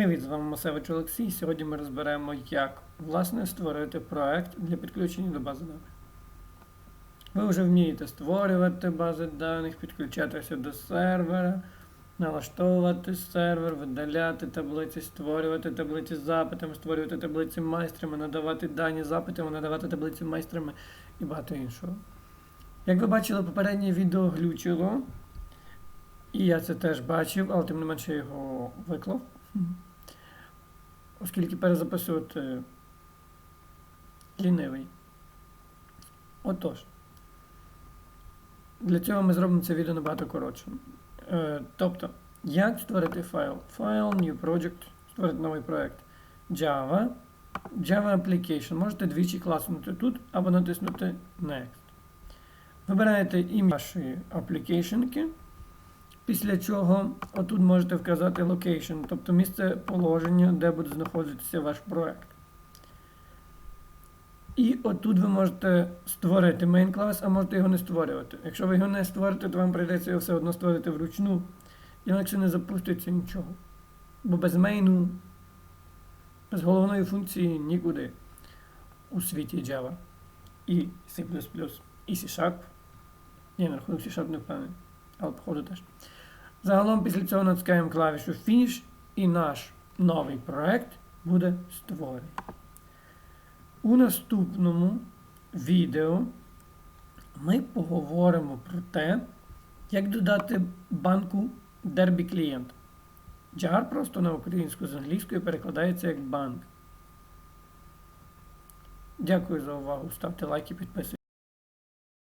Привіт, з вами Масевич Олексій. Сьогодні ми розберемо, як власне створити проект для підключення до бази даних. Ви вже вмієте створювати бази даних, підключатися до сервера, налаштовувати сервер, видаляти таблиці, створювати таблиці з запитами, створювати таблиці майстрами, надавати дані запитами, надавати таблиці майстрами і багато іншого. Як ви бачили, попереднє відео глючило. І я це теж бачив, але тим не менше його виклав. Оскільки перезаписувати лінивий. Отож. Для цього ми зробимо це відео набагато коротшим. Е, тобто, як створити файл? Файл, New Project, створити новий проект. Java. Java Application. Можете двічі класнути тут або натиснути Next. Вибираєте ім'я вашої аплікейшнки. Після чого отут можете вказати location, тобто місце положення, де буде знаходитися ваш проект. І отут ви можете створити main клас, а можете його не створювати. Якщо ви його не створите, то вам прийдеться його все одно створити вручну. Інакше не запуститься нічого. Бо без мейну, без головної функції нікуди у світі Java. І C++, і C-Sharp. Ні, на рахунок C-Sharp не впевнений, походу теж. Загалом після цього натискаємо клавішу Finish і наш новий проект буде створений. У наступному відео ми поговоримо про те, як додати банку Derby клієнта. JAR просто на українську з англійської перекладається як банк. Дякую за увагу. Ставте лайки, підписуйтесь.